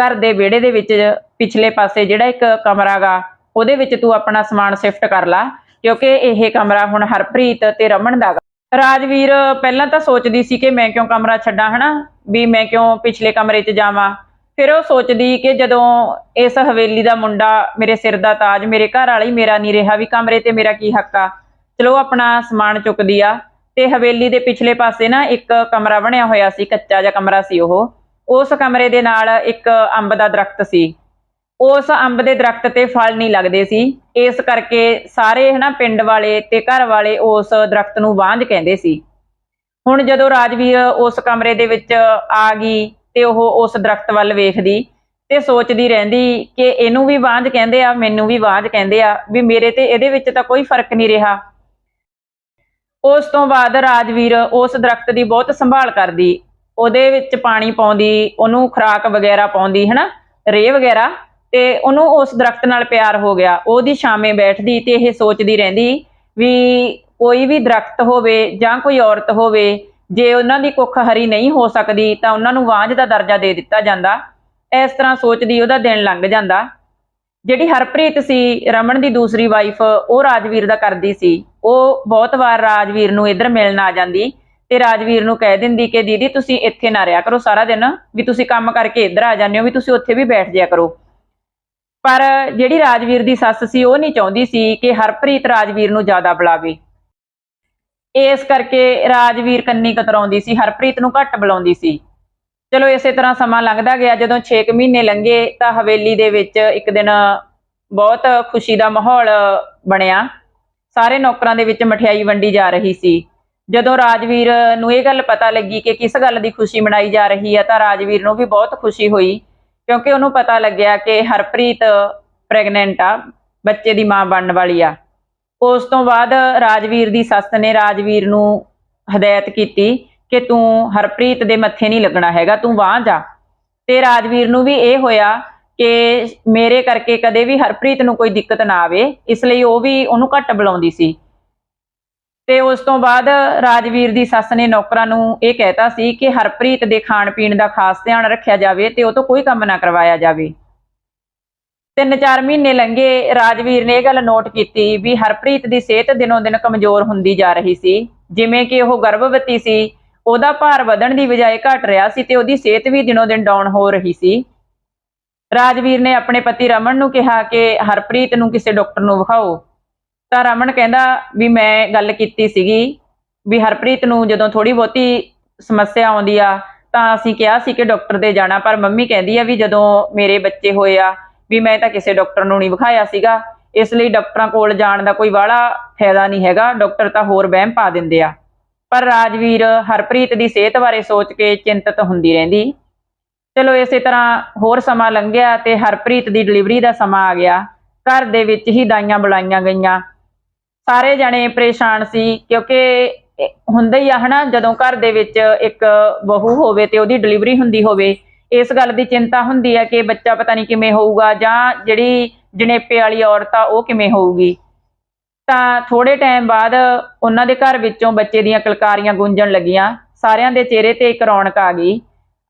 ਘਰ ਦੇ ਵਿਹੜੇ ਦੇ ਵਿੱਚ ਪਿਛਲੇ ਪਾਸੇ ਜਿਹੜਾ ਇੱਕ ਕਮਰਾ ਗਾ, ਉਹਦੇ ਵਿੱਚ ਤੂੰ ਆਪਣਾ ਸਮਾਨ ਸ਼ਿਫਟ ਕਰ ਲਾ, ਕਿਉਂਕਿ ਇਹ ਕਮਰਾ ਹੁਣ ਹਰਪ੍ਰੀਤ ਤੇ ਰਮਨ ਦਾ ਗਾ। ਰਾਜਵੀਰ ਪਹਿਲਾਂ ਤਾਂ ਸੋਚਦੀ ਸੀ ਕਿ ਮੈਂ ਕਿਉਂ ਕਮਰਾ ਛੱਡਾਂ, ਹਨਾ? ਵੀ ਮੈਂ ਕਿਉਂ ਪਿਛਲੇ ਕਮਰੇ 'ਚ ਜਾਵਾਂ? ਫਿਰ ਉਹ ਸੋਚਦੀ ਕਿ ਜਦੋਂ ਇਸ ਹਵੇਲੀ ਦਾ ਮੁੰਡਾ ਮੇਰੇ ਸਿਰ ਦਾ ਤਾਜ, ਮੇਰੇ ਘਰ ਵਾਲਾ ਹੀ ਮੇਰਾ ਨਹੀਂ ਰਿਹਾ ਵੀ ਕਮਰੇ ਤੇ ਮੇਰਾ ਕੀ ਹੱਕ ਆ। ਚਲੋ ਆਪਣਾ ਸਮਾਨ ਚੁੱਕਦੀ ਆ ਤੇ ਹਵੇਲੀ ਦੇ ਪਿਛਲੇ ਪਾਸੇ ਨਾ ਇੱਕ ਕਮਰਾ ਬਣਿਆ ਹੋਇਆ ਸੀ, ਕੱਚਾ ਜਿਹਾ ਕਮਰਾ ਸੀ ਉਹ। ਉਸ ਕਮਰੇ ਦੇ ਨਾਲ ਇੱਕ ਅੰਬ ਦਾ ਦਰਖਤ ਸੀ। ਉਸ ਅੰਬ ਦੇ ਦਰਖਤ ਤੇ ਫਲ ਨਹੀਂ ਲੱਗਦੇ ਸੀ। ਇਸ ਕਰਕੇ ਸਾਰੇ ਹਨਾ ਪਿੰਡ ਵਾਲੇ ਤੇ ਘਰ ਵਾਲੇ ਉਸ ਦਰਖਤ ਨੂੰ ਵਾਂਝ ਕਹਿੰਦੇ ਸੀ। ਹੁਣ ਜਦੋਂ ਰਾਜਵੀਰ ਉਸ ਕਮਰੇ ਦੇ ਵਿੱਚ ਆ ਗਈ ਤੇ ਉਹ ਉਸ ਦਰਖਤ ਵੱਲ ਵੇਖਦੀ ਤੇ ਸੋਚਦੀ ਰਹਿੰਦੀ ਕਿ ਇਹਨੂੰ ਵੀ ਵਾਂਝ ਕਹਿੰਦੇ ਆ, ਮੈਨੂੰ ਵੀ ਵਾਂਝ ਕਹਿੰਦੇ ਆ ਵੀ ਮੇਰੇ ਤੇ ਇਹਦੇ ਵਿੱਚ ਤਾਂ ਕੋਈ ਫ਼ਰਕ ਨਹੀਂ ਰਿਹਾ। ਉਸ ਤੋਂ ਬਾਅਦ ਰਾਜਵੀਰ ਉਸ ਦਰਖਤ ਦੀ ਬਹੁਤ ਸੰਭਾਲ ਕਰਦੀ। ਉਹਦੇ ਵਿੱਚ ਪਾਣੀ ਪਾਉਂਦੀ, ਉਹਨੂੰ ਖੁਰਾਕ ਵਗੈਰਾ ਪਾਉਂਦੀ, ਹਨਾ? ਰੇ ਵਗੈਰਾ ਤੇ ਉਹਨੂੰ ਉਸ ਦਰਖਤ ਨਾਲ ਪਿਆਰ ਹੋ ਗਿਆ। ਉਹਦੀ ਛਾਵੇਂ ਬੈਠਦੀ ਤੇ ਇਹ ਸੋਚਦੀ ਰਹਿੰਦੀ ਵੀ ਕੋਈ ਵੀ ਦਰਖਤ ਹੋਵੇ ਜਾਂ ਕੋਈ ਔਰਤ ਹੋਵੇ ਜੇ ਉਹਨਾਂ ਦੀ ਕੁੱਖ ਹਰੀ ਨਹੀਂ ਹੋ ਸਕਦੀ ਤਾਂ ਉਹਨਾਂ ਨੂੰ ਵਾਂਝ ਦਾ ਦਰਜਾ ਦੇ ਦਿੱਤਾ ਜਾਂਦਾ। ਇਸ ਤਰ੍ਹਾਂ ਸੋਚਦੀ ਉਹਦਾ ਦਿਨ ਲੰਘ ਜਾਂਦਾ। ਜਿਹੜੀ ਹਰਪ੍ਰੀਤ ਸੀ, ਰਮਨ ਦੀ ਦੂਸਰੀ ਵਾਈਫ ਉਹ ਰਾਜਵੀਰ ਦਾ ਕਰਦੀ ਸੀ। ਉਹ ਬਹੁਤ ਵਾਰ ਰਾਜਵੀਰ ਨੂੰ ਇੱਧਰ ਮਿਲਣ ਆ ਜਾਂਦੀ ਤੇ ਰਾਜਵੀਰ ਨੂੰ ਕਹਿ ਦਿੰਦੀ ਕਿ, ਦੀਦੀ, ਤੁਸੀਂ ਇੱਥੇ ਨਾ ਰਿਹਾ ਕਰੋ ਸਾਰਾ ਦਿਨ, ਵੀ ਤੁਸੀਂ ਕੰਮ ਕਰਕੇ ਇੱਧਰ ਆ ਜਾਂਦੇ ਹੋ, ਵੀ ਤੁਸੀਂ ਉੱਥੇ ਵੀ ਬੈਠ ਜਾਇਆ ਕਰੋ। ਪਰ ਜਿਹੜੀ ਰਾਜਵੀਰ ਦੀ ਸੱਸ ਸੀ, ਉਹ ਨਹੀਂ ਚਾਹੁੰਦੀ ਸੀ ਕਿ ਹਰਪ੍ਰੀਤ ਰਾਜਵੀਰ ਨੂੰ ਜ਼ਿਆਦਾ ਬੁਲਾਵੇ। ਇਸ ਕਰਕੇ ਰਾਜਵੀਰ ਕੰਨੀ ਕਤਰਾਉਂਦੀ ਸੀ, ਹਰਪ੍ਰੀਤ ਨੂੰ ਘੱਟ ਬੁਲਾਉਂਦੀ ਸੀ। ਚਲੋ ਇਸੇ ਤਰ੍ਹਾਂ ਸਮਾਂ ਲੰਘਦਾ ਗਿਆ, ਜਦੋਂ 6 ਮਹੀਨੇ ਲੰਘੇ ਤਾਂ ਹਵੇਲੀ ਦੇ ਵਿੱਚ ਇੱਕ ਦਿਨ ਬਹੁਤ ਖੁਸ਼ੀ ਦਾ ਮਾਹੌਲ ਬਣਿਆ। ਸਾਰੇ ਨੌਕਰਾਂ ਦੇ ਵਿੱਚ ਮਠਿਆਈ ਵੰਡੀ ਜਾ ਰਹੀ ਸੀ। ਜਦੋਂ ਰਾਜਵੀਰ ਨੂੰ ਇਹ ਗੱਲ ਪਤਾ ਲੱਗੀ ਕਿ ਕਿਸ ਗੱਲ ਦੀ ਖੁਸ਼ੀ ਮਨਾਈ ਜਾ ਰਹੀ ਹੈ, ਤਾਂ ਰਾਜਵੀਰ ਨੂੰ ਵੀ ਬਹੁਤ ਖੁਸ਼ੀ ਹੋਈ, ਕਿਉਂਕਿ ਉਹਨੂੰ ਪਤਾ ਲੱਗਿਆ ਕਿ ਹਰਪ੍ਰੀਤ ਪ੍ਰੈਗਨੈਂਟ ਆ, ਬੱਚੇ ਦੀ ਮਾਂ ਬਣਨ ਵਾਲੀ ਆ। ਉਸ ਤੋਂ ਬਾਅਦ ਰਾਜਵੀਰ ਦੀ ਸੱਸ ਨੇ ਰਾਜਵੀਰ ਨੂੰ ਹਦਾਇਤ ਕੀਤੀ ਕਿ ਤੂੰ ਹਰਪ੍ਰੀਤ ਦੇ ਮੱਥੇ ਨਹੀਂ ਲੱਗਣਾ ਹੈਗਾ, ਤੂੰ ਵਾਹ ਜਾ। ਤੇ ਰਾਜਵੀਰ ਨੂੰ ਵੀ ਇਹ ਹੋਇਆ ਕਿ ਮੇਰੇ ਕਰਕੇ ਕਦੇ ਵੀ ਹਰਪ੍ਰੀਤ ਨੂੰ ਕੋਈ ਦਿੱਕਤ ਨਾ ਆਵੇ, ਇਸ ਲਈ ਉਹ ਵੀ ਉਹਨੂੰ ਘੱਟ ਬੁਲਾਉਂਦੀ ਸੀ। ਤੇ ਉਸ ਤੋਂ ਬਾਅਦ ਰਾਜਵੀਰ ਦੀ ਸੱਸ ਨੇ ਨੌਕਰਾਂ ਨੂੰ ਇਹ ਕਹਿਤਾ ਸੀ ਕਿ ਹਰਪ੍ਰੀਤ ਦੇ ਖਾਣ ਪੀਣ ਦਾ ਖਾਸ ਧਿਆਨ ਰੱਖਿਆ ਜਾਵੇ ਤੇ ਉਹ ਤੋਂ ਕੋਈ ਕੰਮ ਨਾ ਕਰਵਾਇਆ ਜਾਵੇ। ਤਿੰਨ ਚਾਰ ਮਹੀਨੇ ਲੰਘੇ, ਰਾਜਵੀਰ ਨੇ ਇਹ ਗੱਲ ਨੋਟ ਕੀਤੀ ਵੀ ਹਰਪ੍ਰੀਤ ਦੀ ਸਿਹਤ ਦਿਨੋਂ ਦਿਨ ਕਮਜ਼ੋਰ ਹੁੰਦੀ ਜਾ ਰਹੀ ਸੀ। ਜਿਵੇਂ ਕਿ ਉਹ ਗਰਭਵਤੀ ਸੀ, ਉਹਦਾ ਭਾਰ ਵਧਣ ਦੀ ਬਜਾਏ ਘਟ ਰਿਹਾ ਸੀ ਤੇ ਉਹਦੀ ਸਿਹਤ ਵੀ ਦਿਨੋਂ ਦਿਨ ਡਾਊਨ ਹੋ ਰਹੀ ਸੀ। ਰਾਜਵੀਰ ਨੇ ਆਪਣੇ ਪਤੀ ਰਮਨ ਨੂੰ ਕਿਹਾ ਕਿ ਹਰਪ੍ਰੀਤ ਨੂੰ ਕਿਸੇ ਡਾਕਟਰ ਨੂੰ ਵਿਖਾਓ। ਤਾਂ ਰਮਨ ਕਹਿੰਦਾ ਵੀ ਮੈਂ ਗੱਲ ਕੀਤੀ ਸੀਗੀ ਵੀ ਹਰਪ੍ਰੀਤ ਨੂੰ ਜਦੋਂ ਥੋੜੀ ਬਹੁਤੀ ਸਮੱਸਿਆ ਆਉਂਦੀ ਆ ਤਾਂ ਅਸੀਂ ਕਿਹਾ ਸੀ ਕਿ ਡਾਕਟਰ ਦੇ ਜਾਣਾ, ਪਰ ਮੰਮੀ ਕਹਿੰਦੀ ਆ ਵੀ ਜਦੋਂ ਮੇਰੇ ਬੱਚੇ ਹੋਏ ਆ ਵੀ ਮੈਂ ਤਾਂ ਕਿਸੇ ਡਾਕਟਰ ਨੂੰ ਨਹੀਂ ਵਿਖਾਇਆ ਸੀਗਾ। ਇਸ ਲਈ ਡਾਕਟਰਾਂ ਕੋਲ ਜਾਣ ਦਾ ਕੋਈ ਵਾਲਾ ਫਾਇਦਾ ਨਹੀਂ ਹੈਗਾ। ਡਾਕਟਰ ਤਾਂ ਹੋਰ ਵਹਿਮ ਪਾ ਦਿੰਦੇ ਆ। ਪਰ ਰਾਜਵੀਰ, ਹਰਪ੍ਰੀਤ ਦੀ ਸਿਹਤ ਬਾਰੇ ਸੋਚ ਕੇ ਚਿੰਤਤ ਹੁੰਦੀ ਰਹਿੰਦੀ। ਚਲੋ ਇਸੇ ਤਰ੍ਹਾਂ ਹੋਰ ਸਮਾਂ ਲੰਘਿਆ ਤੇ ਹਰਪ੍ਰੀਤ ਦੀ ਡਿਲੀਵਰੀ ਦਾ ਸਮਾਂ ਆ ਗਿਆ। ਘਰ ਦੇ ਵਿੱਚ ਹੀ ਦਾਈਆਂ ਬੁਲਾਈਆਂ ਗਈਆਂ। ਸਾਰੇ ਜਣੇ ਪਰੇਸ਼ਾਨ ਸੀ ਕਿਉਂਕਿ ਹੁੰਦਾ ਹੀ ਆ ਹਨਾ, ਜਦੋਂ ਘਰ ਦੇ ਵਿੱਚ ਇੱਕ ਬਹੂ ਹੋਵੇ ਤੇ ਉਹਦੀ ਡਿਲੀਵਰੀ ਹੁੰਦੀ ਹੋਵੇ। ਇਸ ਗੱਲ ਦੀ ਚਿੰਤਾ ਹੁੰਦੀ ਹੈ ਕਿ ਬੱਚਾ ਪਤਾ ਨਹੀਂ ਕਿਵੇਂ ਹੋਊਗਾ ਜਾਂ ਜਿਹੜੀ ਜਣੇਪੇ ਵਾਲੀ ਔਰਤ ਆ, ਉਹ ਕਿਵੇਂ ਹੋਊਗੀ। ਤਾਂ ਥੋੜੇ ਟਾਈਮ ਬਾਅਦ ਉਹਨਾਂ ਦੇ ਘਰ ਵਿੱਚੋਂ ਬੱਚੇ ਦੀਆਂ ਕਲਕਾਰੀਆਂ ਗੂੰਜਣ ਲੱਗੀਆਂ। ਸਾਰਿਆਂ ਦੇ ਚਿਹਰੇ ਤੇ ਇੱਕ ਰੌਣਕ ਆ ਗਈ।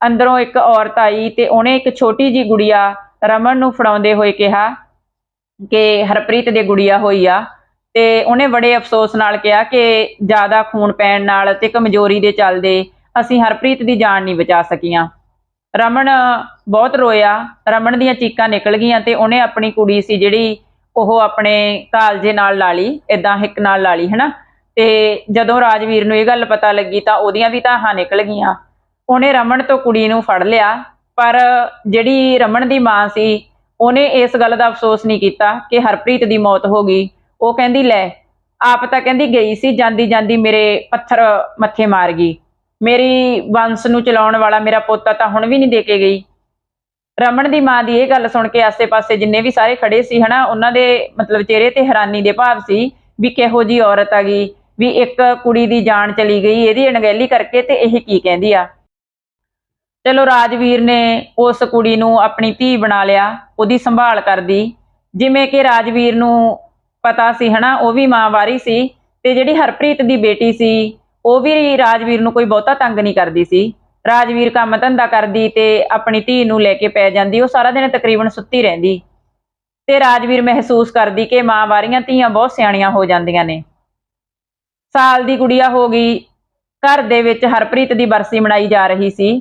ਅੰਦਰੋਂ ਇੱਕ ਔਰਤ ਆਈ ਤੇ ਉਹਨੇ ਇੱਕ ਛੋਟੀ ਜੀ ਗੁੜੀਆ ਰਮਨ ਨੂੰ ਫੜਾਉਂਦੇ ਹੋਏ ਕਿਹਾ ਕਿ ਹਰਪ੍ਰੀਤ ਦੇ ਗੁੜੀਆ ਹੋਈ ਆ। ਤੇ ਉਹਨੇ ਬੜੇ ਅਫਸੋਸ ਨਾਲ ਕਿਹਾ ਕਿ ਜ਼ਿਆਦਾ ਖੂਨ ਪੈਣ ਨਾਲ ਤੇ ਕਮਜ਼ੋਰੀ ਦੇ ਚੱਲਦੇ ਅਸੀਂ ਹਰਪ੍ਰੀਤ ਦੀ ਜਾਨ ਨਹੀਂ ਬਚਾ ਸਕੀਆਂ। ਰਮਨ ਬਹੁਤ ਰੋਇਆ। ਰਮਨ ਦੀਆਂ ਚੀਕਾਂ ਨਿਕਲ ਗਈਆਂ ਤੇ ਉਹਨੇ ਆਪਣੀ ਕੁੜੀ ਸੀ ਜਿਹੜੀ ਉਹ ਆਪਣੇ ਕਾਲਜੇ ਨਾਲ ਲਾ ਲਈ ਇਦਾਂ ਹਿੱਕ ਨਾਲ ਲਾ ਲਈ, ਹਨਾ? ਤੇ ਜਦੋਂ ਰਾਜਵੀਰ ਨੂੰ ਇਹ ਗੱਲ ਪਤਾ ਲੱਗੀ ਤਾਂ ਉਹਦੀਆਂ ਵੀ ਧਾਹਾਂ ਨਿਕਲ ਗਈਆਂ। ਉਹਨੇ ਰਮਨ ਤੋਂ ਕੁੜੀ ਨੂੰ ਫੜ ਲਿਆ, ਪਰ ਜਿਹੜੀ ਰਮਨ ਦੀ ਮਾਂ ਸੀ, ਉਹਨੇ ਇਸ ਗੱਲ ਦਾ ਅਫਸੋਸ ਨਹੀਂ ਕੀਤਾ ਕਿ ਹਰਪ੍ਰੀਤ ਦੀ ਮੌਤ ਹੋ ਗਈ। ਉਹ ਕਹਿੰਦੀ, ਲੈ, ਆਪ ਤਾਂ ਕਹਿੰਦੀ ਗਈ ਸੀ ਜਾਂਦੀ ਜਾਂਦੀ ਮੇਰੇ ਪੱਥਰ ਮੱਥੇ ਮਾਰ ਗਈ। ਮੇਰੀ ਵੰਸ਼ ਨੂੰ ਚਲਾਉਣ ਵਾਲਾ ਮੇਰਾ ਪੋਤਾ ਤਾਂ ਹੁਣ ਵੀ ਨਹੀਂ ਦੇ ਕੇ ਗਈ। ਰਮਨ ਦੀ ਮਾਂ ਦੀ ਇਹ ਗੱਲ ਸੁਣ ਕੇ ਆਸੇ-ਪਾਸੇ ਜਿੰਨੇ ਵੀ ਸਾਰੇ ਖੜੇ ਸੀ, ਹਨਾ, ਉਹਨਾਂ ਦੇ ਮਤਲਬ ਚਿਹਰੇ ਤੇ ਹੈਰਾਨੀ ਦੇ ਭਾਵ ਸੀ ਵੀ ਕਿਹੋ ਜੀ ਔਰਤ ਆ ਗਈ, ਵੀ ਇੱਕ ਕੁੜੀ ਦੀ ਜਾਨ ਚਲੀ ਗਈ, ਇਹਦੀ ਅਣਗਹਿਲੀ ਕਰਕੇ ਤੇ ਇਹ ਕੀ ਕਹਿੰਦੀ ਆ। ਚਲੋ, ਰਾਜਵੀਰ ਨੇ ਉਸ ਕੁੜੀ ਨੂੰ ਆਪਣੀ ਧੀ ਬਣਾ ਲਿਆ, ਉਹਦੀ ਸੰਭਾਲ ਕਰਦੀ ਜਿਵੇਂ ਕਿ ਰਾਜਵੀਰ ਨੂੰ ਪਤਾ ਸੀ, ਹਨਾ, ਉਹ ਵੀ ਮਾਂ ਵਾਰੀ ਸੀ ਤੇ ਜਿਹੜੀ ਹਰਪ੍ਰੀਤ ਦੀ ਬੇਟੀ ਸੀ ਉਹ ਵੀ ਰਾਜਵੀਰ ਨੂੰ ਕੋਈ ਬਹੁਤਾ ਤੰਗ ਨਹੀਂ ਕਰਦੀ ਸੀ। ਰਾਜਵੀਰ ਕੰਮ ਧੰਦਾ ਕਰਦੀ ਤੇ ਆਪਣੀ ਧੀ ਨੂੰ ਲੈ ਕੇ ਪੈ ਜਾਂਦੀ, ਉਹ ਸਾਰਾ ਦਿਨ ਤਕਰੀਬਨ ਸੁੱਤੀ ਰਹਿੰਦੀ। ਤੇ ਰਾਜਵੀਰ ਮਹਿਸੂਸ ਕਰਦੀ ਕਿ ਮਾਂ ਵਾਰੀਆਂ ਧੀਆਂ ਬਹੁਤ ਸਿਆਣੀਆਂ ਹੋ ਜਾਂਦੀਆਂ ਨੇ। ਸਾਲ ਦੀ ਗੁੜੀਆ ਹੋ ਗਈ, ਘਰ ਦੇ ਵਿੱਚ ਹਰਪ੍ਰੀਤ ਦੀ ਬਰਸੀ ਮਨਾਈ ਜਾ ਰਹੀ ਸੀ।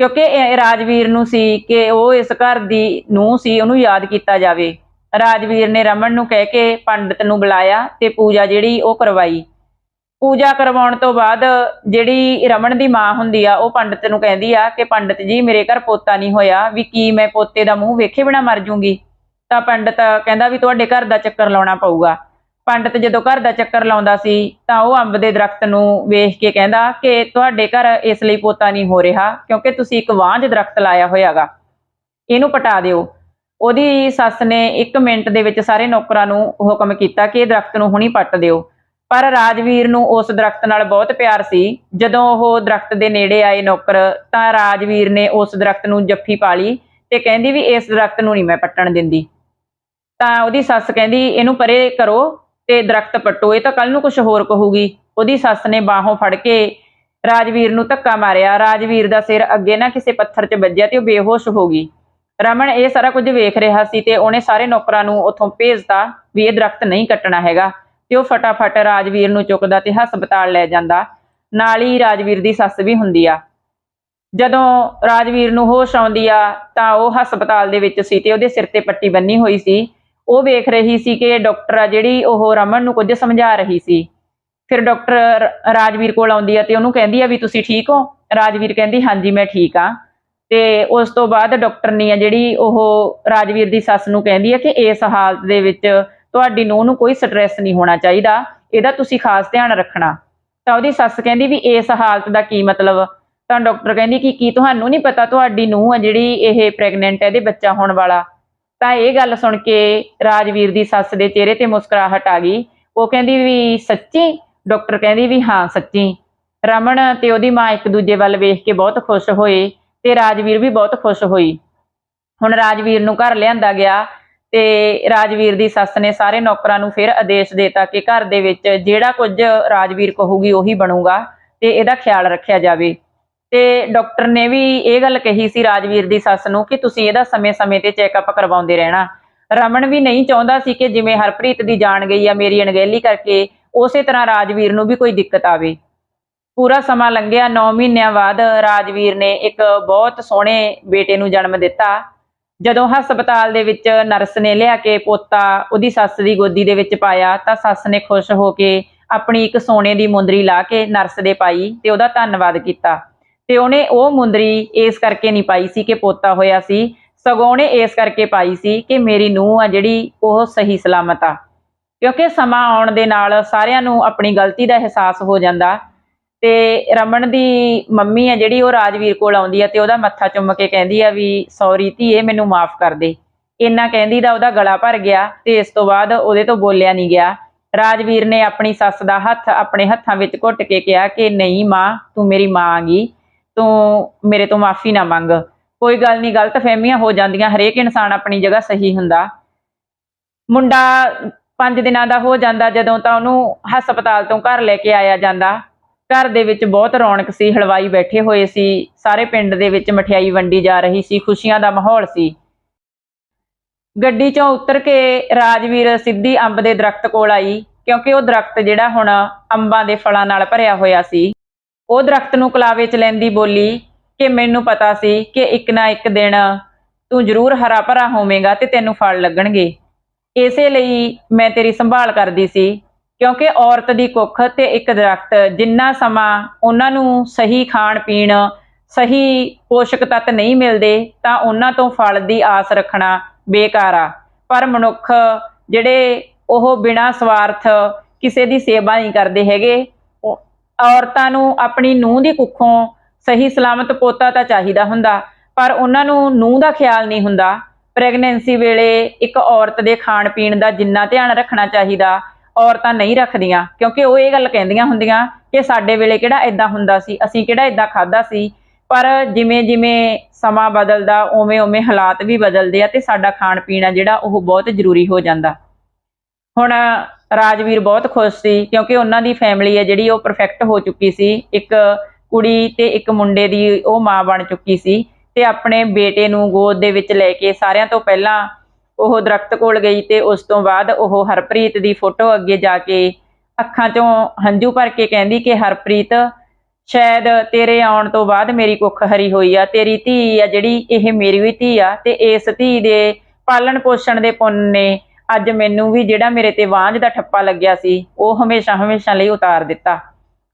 ਕਿਉਂਕਿ ਇਹ ਰਾਜਵੀਰ ਨੂੰ ਸੀ ਕਿ ਉਹ ਇਸ ਘਰ ਦੀ ਨੂੰ ਸੀ, ਉਹਨੂੰ ਯਾਦ ਕੀਤਾ ਜਾਵੇ। ਰਾਜਵੀਰ ਨੇ ਰਮਨ ਨੂੰ ਕਹਿ ਕੇ ਪੰਡਿਤ ਨੂੰ ਬੁਲਾਇਆ ਤੇ ਪੂਜਾ ਜਿਹੜੀ ਉਹ ਕਰਵਾਈ। ਪੂਜਾ ਕਰਵਾਉਣ ਤੋਂ ਬਾਅਦ ਜਿਹੜੀ ਰਮਨ ਦੀ ਮਾਂ ਹੁੰਦੀ ਆ, ਉਹ ਪੰਡਿਤ ਨੂੰ ਕਹਿੰਦੀ ਆ ਕਿ ਪੰਡਿਤ ਜੀ, ਮੇਰੇ ਘਰ ਪੋਤਾ ਨਹੀਂ ਹੋਇਆ, ਵੀ ਕੀ ਮੈਂ ਪੋਤੇ ਦਾ ਮੂੰਹ ਵੇਖੇ ਬਿਨਾ ਮਰ ਜੂੰਗੀ? ਤਾਂ ਪੰਡਿਤ ਕਹਿੰਦਾ ਵੀ ਤੁਹਾਡੇ ਘਰ ਦਾ ਚੱਕਰ ਲਾਉਣਾ ਪਊਗਾ। ਪੰਡਿਤ ਜਦੋਂ ਘਰ ਦਾ ਚੱਕਰ ਲਾਉਂਦਾ ਸੀ, ਤਾਂ ਉਹ ਅੰਬ ਦੇ ਦਰਖਤ ਨੂੰ ਵੇਖ ਕੇ ਕਹਿੰਦਾ ਕਿ ਤੁਹਾਡੇ ਘਰ ਇਸ ਲਈ ਪੋਤਾ ਨਹੀਂ ਹੋ ਰਿਹਾ, ਕਿਉਂਕਿ ਤੁਸੀਂ ਇੱਕ ਵਾਂਝ ਦਰਖਤ ਲਾਇਆ ਹੋਇਆਗਾ। ਇਹਨੂੰ ਪਟਾ ਦਿਓ। ਉਹਦੀ ਸੱਸ ਨੇ 1 ਮਿੰਟ ਦੇ ਵਿੱਚ ਸਾਰੇ ਨੌਕਰਾਂ ਨੂੰ ਹੁਕਮ ਕੀਤਾ ਕਿ ਇਹ ਦਰਖਤ ਨੂੰ ਹੁਣੀ ਪੱਟ ਦਿਓ। ਪਰ ਰਾਜਵੀਰ ਨੂੰ ਉਸ ਦਰਖਤ ਨਾਲ ਬਹੁਤ ਪਿਆਰ ਸੀ। ਜਦੋਂ ਉਹ ਦਰਖਤ ਦੇ ਨੇੜੇ ਆਏ ਨੌਕਰ, ਤਾਂ ਰਾਜਵੀਰ ਨੇ ਉਸ ਦਰਖਤ ਨੂੰ ਜੱਫੀ ਪਾ ਲਈ ਤੇ ਕਹਿੰਦੀ ਵੀ ਇਸ ਦਰਖਤ ਨੂੰ ਨਹੀਂ ਮੈਂ ਪੱਟਣ ਦਿੰਦੀ। ਤਾਂ ਉਹਦੀ ਸੱਸ ਕਹਿੰਦੀ, ਇਹਨੂੰ ਪਰੇ ਕਰੋ ਤੇ ਦਰਖਤ ਪੱਟੋ, ਇਹ ਤਾਂ ਕੱਲ ਨੂੰ ਕੁਝ ਹੋਰ ਕਹੂਗੀ। ਉਹਦੀ ਸੱਸ ਨੇ ਬਾਹੋਂ ਫੜ ਕੇ ਰਾਜਵੀਰ ਨੂੰ ਧੱਕਾ ਮਾਰਿਆ। ਰਾਜਵੀਰ ਦਾ ਸਿਰ ਅੱਗੇ ਨਾ ਕਿਸੇ ਪੱਥਰ 'ਚ ਵੱਜਿਆ ਤੇ ਉਹ ਬੇਹੋਸ਼ ਹੋ ਗਈ। ਰਮਨ ਇਹ ਸਾਰਾ ਕੁਝ ਵੇਖ ਰਿਹਾ ਸੀ ਤੇ ਉਹਨੇ ਸਾਰੇ ਨੌਕਰਾਂ ਨੂੰ ਉੱਥੋਂ ਭੇਜਤਾ ਵੀ ਇਹ ਦਰਖਤ ਨਹੀਂ ਕੱਟਣਾ ਹੈਗਾ। ਤੇ ਉਹ ਫਟਾਫਟ ਰਾਜਵੀਰ ਨੂੰ ਚੁੱਕਦਾ ਤੇ ਹਸਪਤਾਲ ਲੈ ਜਾਂਦਾ। ਨਾਲ ਹੀ ਰਾਜਵੀਰ ਦੀ ਸੱਸ ਵੀ ਹੁੰਦੀ ਆ। ਜਦੋਂ ਰਾਜਵੀਰ ਨੂੰ ਹੋਸ਼ ਆਉਂਦੀ ਆ, ਤਾਂ ਉਹ ਹਸਪਤਾਲ ਦੇ ਵਿੱਚ ਸੀ ਤੇ ਉਹਦੇ ਸਿਰ ਤੇ ਪੱਟੀ ਬੰਨੀ ਹੋਈ ਸੀ। ਉਹ ਵੇਖ ਰਹੀ ਸੀ ਕਿ ਡਾਕਟਰ ਆ ਜਿਹੜੀ ਉਹ ਰਮਨ ਨੂੰ ਕੁਝ ਸਮਝਾ ਰਹੀ ਸੀ। ਫਿਰ ਡਾਕਟਰ ਰਾਜਵੀਰ ਕੋਲ ਆਉਂਦੀ ਆ ਤੇ ਉਹਨੂੰ ਕਹਿੰਦੀ ਆ ਵੀ ਤੁਸੀਂ ਠੀਕ ਹੋ? ਰਾਜਵੀਰ ਕਹਿੰਦੀ, ਹਾਂਜੀ, ਮੈਂ ਠੀਕ ਆ। ਤੇ ਉਸ ਤੋਂ ਬਾਅਦ ਡਾਕਟਰ ਨੀ ਆ ਜਿਹੜੀ ਉਹ ਰਾਜਵੀਰ ਦੀ ਸੱਸ ਨੂੰ ਕਹਿੰਦੀ ਆ ਕਿ ਇਸ ਹਾਲਤ ਦੇ ਵਿੱਚ ਤੁਹਾਡੀ ਨੂੰਹ ਨੂੰ ਕੋਈ ਸਟ੍ਰੈਸ ਨਹੀਂ ਹੋਣਾ ਚਾਹੀਦਾ, ਇਹਦਾ ਤੁਸੀਂ ਖਾਸ ਧਿਆਨ ਰੱਖਣਾ। ਤਾਂ ਉਹਦੀ ਸੱਸ ਕਹਿੰਦੀ ਵੀ ਇਸ ਹਾਲਤ ਦਾ ਕੀ ਮਤਲਬ? ਤਾਂ ਡਾਕਟਰ ਕਹਿੰਦੀ ਕਿ ਕੀ ਤੁਹਾਨੂੰ ਨਹੀਂ ਪਤਾ ਤੁਹਾਡੀ ਨੂੰਹ ਆ ਜਿਹੜੀ ਇਹ ਪ੍ਰੈਗਨੈਂਟ ਹੈ ਇਹਦੇ ਬੱਚਾ ਹੋਣ ਵਾਲਾ। ਤਾਂ ਇਹ ਗੱਲ ਸੁਣ ਕੇ ਰਾਜਵੀਰ ਦੀ ਸੱਸ ਦੇ ਚਿਹਰੇ ਤੇ ਮੁਸਕਰਾਹਟ ਆ ਗਈ। ਉਹ ਕਹਿੰਦੀ ਵੀ ਸੱਚੀ? ਡਾਕਟਰ ਕਹਿੰਦੀ ਵੀ ਹਾਂ, ਸੱਚੀ। ਰਮਨ ਤੇ ਉਹਦੀ ਮਾਂ ਇੱਕ ਦੂਜੇ ਵੱਲ ਵੇਖ ਕੇ ਬਹੁਤ ਖੁਸ਼ ਹੋਏ ਤੇ ਰਾਜਵੀਰ ਵੀ ਬਹੁਤ ਖੁਸ਼ ਹੋਈ। ਹੁਣ ਰਾਜਵੀਰ ਨੂੰ ਘਰ ਲਿਆਂਦਾ ਗਿਆ ਤੇ ਰਾਜਵੀਰ ਦੀ ਸੱਸ ਨੇ ਸਾਰੇ ਨੌਕਰਾਂ ਨੂੰ ਫਿਰ ਆਦੇਸ਼ ਦੇਤਾ ਕਿ ਘਰ ਦੇ ਵਿੱਚ ਜਿਹੜਾ ਕੁਝ ਰਾਜਵੀਰ ਕਹੂਗੀ ਉਹੀ ਬਣੂਗਾ ਤੇ ਇਹਦਾ ਖਿਆਲ ਰੱਖਿਆ ਜਾਵੇ। ਤੇ ਡਾਕਟਰ ਨੇ ਵੀ ਇਹ ਗੱਲ ਕਹੀ ਸੀ ਰਾਜਵੀਰ ਦੀ ਸੱਸ ਨੂੰ ਕਿ ਤੁਸੀਂ ਇਹਦਾ ਸਮੇਂ-ਸਮੇਂ ਤੇ ਚੈੱਕਅਪ ਕਰਵਾਉਂਦੇ ਰਹਿਣਾ। ਰਮਨ ਵੀ ਨਹੀਂ ਚਾਹੁੰਦਾ ਸੀ ਕਿ ਜਿਵੇਂ ਹਰਪ੍ਰੀਤ ਦੀ ਜਾਣ ਗਈ ਆ ਮੇਰੀ ਅਣਗਹਿਲੀ ਕਰਕੇ ਉਸੇ ਤਰ੍ਹਾਂ ਰਾਜਵੀਰ ਨੂੰ ਵੀ ਕੋਈ ਦਿੱਕਤ ਆਵੇ। ਪੂਰਾ ਸਮਾਂ ਲੰਘਿਆ 9 ਮਹੀਨਿਆਂ ਬਾਅਦ ਰਾਜਵੀਰ ਨੇ ਇੱਕ ਬਹੁਤ ਸੋਹਣੇ ਬੇਟੇ ਨੂੰ ਜਨਮ ਦਿੱਤਾ। ਜਦੋਂ ਹਸਪਤਾਲ ਦੇ ਵਿੱਚ ਨਰਸ ਨੇ ਲਿਆ ਕੇ ਪੋਤਾ ਉਹਦੀ ਸੱਸ ਦੀ ਗੋਦੀ ਦੇ ਵਿੱਚ ਪਾਇਆ, ਤਾਂ ਸੱਸ ਨੇ ਖੁਸ਼ ਹੋ ਕੇ ਆਪਣੀ ਇੱਕ ਸੋਨੇ ਦੀ ਮੁੰਦਰੀ ਲਾ ਕੇ ਨਰਸ ਦੇ ਪਾਈ ਤੇ ਉਹਦਾ ਧੰਨਵਾਦ ਕੀਤਾ। ਤੇ ਉਹਨੇ ਉਹ ਮੁੰਦਰੀ ਇਸ ਕਰਕੇ ਨਹੀਂ ਪਾਈ ਸੀ ਕਿ ਪੋਤਾ ਹੋਇਆ ਸੀ, ਸਗੋਂ ਉਹਨੇ ਇਸ ਕਰਕੇ ਪਾਈ ਸੀ ਕਿ ਮੇਰੀ ਨੂੰਹ ਆ ਜਿਹੜੀ ਉਹ ਸਹੀ ਸਲਾਮਤ ਆ। ਕਿਉਂਕਿ ਸਮਾਂ ਆਉਣ ਦੇ ਨਾਲ ਸਾਰਿਆਂ ਨੂੰ ਆਪਣੀ ਗਲਤੀ ਦਾ ਅਹਿਸਾਸ ਹੋ ਜਾਂਦਾ ਤੇ ਰਮਨ ਦੀ ਮੰਮੀ ਆ ਜਿਹੜੀ, ਉਹ ਰਾਜਵੀਰ ਕੋਲ ਆਉਂਦੀ ਆ ਤੇ ਉਹਦਾ ਮੱਥਾ ਚੁੰਮ ਕੇ ਕਹਿੰਦੀ ਆ ਵੀ ਸੌਰੀ ਧੀਏ, ਮੈਨੂੰ ਮਾਫ ਕਰ ਦੇ। ਇੰਨਾ ਕਹਿੰਦੀ ਦਾ ਉਹਦਾ ਗਲਾ ਭਰ ਗਿਆ ਤੇ ਇਸ ਤੋਂ ਬਾਅਦ ਉਹਦੇ ਤੋਂ ਬੋਲਿਆ ਨਹੀਂ ਗਿਆ। ਰਾਜਵੀਰ ਨੇ ਆਪਣੀ ਸੱਸ ਦਾ ਹੱਥ ਆਪਣੇ ਹੱਥਾਂ ਵਿੱਚ ਘੁੱਟ ਕੇ ਕਿਹਾ ਕਿ ਨਹੀਂ ਮਾਂ, ਤੂੰ ਮੇਰੀ ਮਾਂ ਆਂਗੀ ਤੂੰ ਮੇਰੇ ਤੋਂ ਮਾਫੀ ਨਾ ਮੰਗ। ਕੋਈ ਗੱਲ ਨਹੀਂ, ਗਲਤ ਫਹਿਮੀਆਂ ਹੋ ਜਾਂਦੀਆਂ, ਹਰੇਕ ਇਨਸਾਨ ਆਪਣੀ ਜਗ੍ਹਾ ਸਹੀ ਹੁੰਦਾ। ਮੁੰਡਾ 5 ਦਿਨਾਂ ਦਾ ਹੋ ਜਾਂਦਾ, ਜਦੋਂ ਤਾਂ ਉਹਨੂੰ ਹਸਪਤਾਲ ਤੋਂ ਘਰ ਲੈ ਕੇ ਆਇਆ ਜਾਂਦਾ। ਘਰ ਦੇ ਵਿੱਚ ਬਹੁਤ ਰੌਣਕ ਸੀ, ਹਲਵਾਈ ਬੈਠੇ ਹੋਏ ਸੀ, ਸਾਰੇ ਪਿੰਡ ਦੇ ਵਿੱਚ ਮਠਿਆਈ ਵੰਡੀ ਜਾ ਰਹੀ ਸੀ, ਖੁਸ਼ੀਆਂ ਦਾ ਮਾਹੌਲ ਸੀ। ਗੱਡੀ ਚੋਂ ਉਤਰ ਕੇ ਰਾਜਵੀਰ ਸਿੱਧੀ ਅੰਬ ਦੇ ਦਰਖਤ ਕੋਲ ਆਈ, ਕਿਉਂਕਿ ਉਹ ਦਰਖਤ ਜਿਹੜਾ ਹੁਣ ਅੰਬਾਂ ਦੇ ਫਲਾਂ ਨਾਲ ਭਰਿਆ ਹੋਇਆ ਸੀ। ਉਹ ਦਰਖਤ ਨੂੰ ਕਲਾਵੇ ਚ ਲੈਂਦੀ ਬੋਲੀ ਕਿ ਮੈਨੂੰ ਪਤਾ ਸੀ ਕਿ ਇੱਕ ਨਾ ਇੱਕ ਦਿਨ ਤੂੰ ਜ਼ਰੂਰ ਹਰਾ ਭਰਾ ਹੋਵੇਂਗਾ ਤੇ ਤੈਨੂੰ ਫਲ ਲੱਗਣਗੇ। ਇਸੇ ਲਈ ਮੈਂ ਤੇਰੀ ਸੰਭਾਲ ਕਰਦੀ ਸੀ। ਕਿਉਂਕਿ ਔਰਤ ਦੀ ਕੁੱਖ ਤੇ ਇੱਕ ਦਰਖਤ, ਜਿੰਨਾ ਸਮਾਂ ਉਹਨਾਂ ਨੂੰ ਸਹੀ ਖਾਣ ਪੀਣ, ਸਹੀ ਪੋਸ਼ਕ ਤੱਤ ਨਹੀਂ ਮਿਲਦੇ, ਤਾਂ ਉਹਨਾਂ ਤੋਂ ਫਲ ਦੀ ਆਸ ਰੱਖਣਾ ਬੇਕਾਰ ਆ। ਪਰ ਮਨੁੱਖ ਜਿਹੜੇ ਉਹ ਬਿਨਾਂ ਸਵਾਰਥ ਕਿਸੇ ਦੀ ਸੇਵਾ ਨਹੀਂ ਕਰਦੇ ਹੈਗੇ ਔਰਤਾਂ ਨੂੰ ਆਪਣੀ ਨੂੰਹ ਦੀ ਕੁੱਖੋਂ ਸਹੀ ਸਲਾਮਤ ਪੋਤਾ ਤਾਂ ਚਾਹੀਦਾ ਹੁੰਦਾ, ਪਰ ਉਹਨਾਂ ਨੂੰ ਨੂੰਹ ਦਾ ਖਿਆਲ ਨਹੀਂ ਹੁੰਦਾ। ਪ੍ਰੈਗਨੈਂਸੀ ਵੇਲੇ ਇੱਕ ਔਰਤ ਦੇ ਖਾਣ ਪੀਣ ਦਾ ਜਿੰਨਾ ਧਿਆਨ ਰੱਖਣਾ ਚਾਹੀਦਾ ਔਰਤਾਂ ਨਹੀਂ ਰੱਖਦੀਆਂ, ਕਿਉਂਕਿ ਉਹ ਇਹ ਗੱਲ ਕਹਿੰਦੀਆਂ ਹੁੰਦੀਆਂ ਕਿ ਸਾਡੇ ਵੇਲੇ ਕਿਹੜਾ ਇਦਾਂ ਹੁੰਦਾ ਸੀ, ਅਸੀਂ ਕਿਹੜਾ ਇਦਾਂ ਖਾਦਾ ਸੀ, ਪਰ ਜਿਵੇਂ ਜਿਵੇਂ ਸਮਾਂ ਬਦਲਦਾ, ਉਵੇਂ ਉਵੇਂ ਹਾਲਾਤ ਵੀ ਬਦਲਦੇ ਆ ਤੇ ਸਾਡਾ ਖਾਣ ਪੀਣ ਜਿਹੜਾ ਉਹ ਬਹੁਤ ਜ਼ਰੂਰੀ ਹੋ ਜਾਂਦਾ। ਹੁਣ ਰਾਜਵੀਰ ਬਹੁਤ ਖੁਸ਼ ਸੀ, ਕਿਉਂਕਿ ਉਹਨਾਂ ਦੀ ਫੈਮਿਲੀ ਹੈ ਜਿਹੜੀ ਉਹ ਪਰਫੈਕਟ ਹੋ ਚੁੱਕੀ ਸੀ, ਇੱਕ ਕੁੜੀ ਤੇ ਇੱਕ ਮੁੰਡੇ ਦੀ ਉਹ ਮਾਂ ਬਣ ਚੁੱਕੀ ਸੀ ਤੇ ਆਪਣੇ ਬੇਟੇ ਨੂੰ ਗੋਦ ਦੇ ਵਿੱਚ ਲੈ ਕੇ ਸਾਰਿਆਂ ਤੋਂ ਪਹਿਲਾਂ ਉਹ ਦਰਖਤ ਕੋਲ ਗਈ ਤੇ ਉਸ ਤੋਂ ਬਾਅਦ ਉਹ ਹਰਪ੍ਰੀਤ ਦੀ ਫੋਟੋ ਅੱਗੇ ਜਾ ਕੇ ਅੱਖਾਂ 'ਚੋਂ ਹੰਝੂ ਭਰ ਕੇ ਕਹਿੰਦੀ ਕਿ, ਹਰਪ੍ਰੀਤ, ਸ਼ਾਇਦ ਤੇਰੇ ਆਉਣ ਤੋਂ ਬਾਅਦ ਮੇਰੀ ਕੁੱਖ ਹਰੀ ਹੋਈ ਆ, ਤੇਰੀ ਧੀ ਆ ਜਿਹੜੀ, ਇਹ ਮੇਰੀ ਵੀ ਧੀ ਆ ਤੇ ਇਸ ਧੀ ਦੇ ਪਾਲਣ ਪੋਸ਼ਣ ਦੇ ਪੁੰਨ ਨੇ ਅੱਜ ਮੈਨੂੰ ਵੀ ਜਿਹੜਾ ਮੇਰੇ ਤੇ ਵਾਂਝ ਦਾ ਠੱਪਾ ਲੱਗਿਆ ਸੀ, ਉਹ ਹਮੇਸ਼ਾ ਹਮੇਸ਼ਾ ਲਈ ਉਤਾਰ ਦਿੱਤਾ।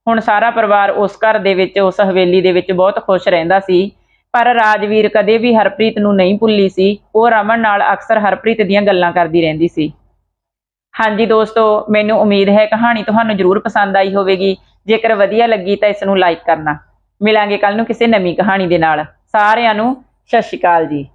ਹੁਣ ਸਾਰਾ ਪਰਿਵਾਰ ਉਸ ਘਰ ਦੇ ਵਿੱਚ, ਉਸ ਹਵੇਲੀ ਦੇ ਵਿੱਚ ਬਹੁਤ ਖੁਸ਼ ਰਹਿੰਦਾ ਸੀ। ਪਰ ਰਾਜਵੀਰ ਕਦੇ ਵੀ ਹਰਪ੍ਰੀਤ ਨੂੰ ਨਹੀਂ ਭੁੱਲੀ ਸੀ। ਉਹ ਰਮਨ ਨਾਲ ਅਕਸਰ ਹਰਪ੍ਰੀਤ ਦੀਆਂ ਗੱਲਾਂ ਕਰਦੀ ਰਹਿੰਦੀ ਸੀ। ਹਾਂਜੀ ਦੋਸਤੋ, ਮੈਨੂੰ ਉਮੀਦ ਹੈ ਕਹਾਣੀ ਤੁਹਾਨੂੰ ਜ਼ਰੂਰ ਪਸੰਦ ਆਈ ਹੋਵੇਗੀ। ਜੇਕਰ ਵਧੀਆ ਲੱਗੀ ਤਾਂ ਇਸ ਨੂੰ ਲਾਈਕ ਕਰਨਾ। ਮਿਲਾਂਗੇ ਕੱਲ ਨੂੰ ਕਿਸੇ ਨਵੀਂ ਕਹਾਣੀ ਦੇ ਨਾਲ। ਸਾਰਿਆਂ ਨੂੰ ਸਤਿ ਸ਼੍ਰੀ ਅਕਾਲ ਜੀ।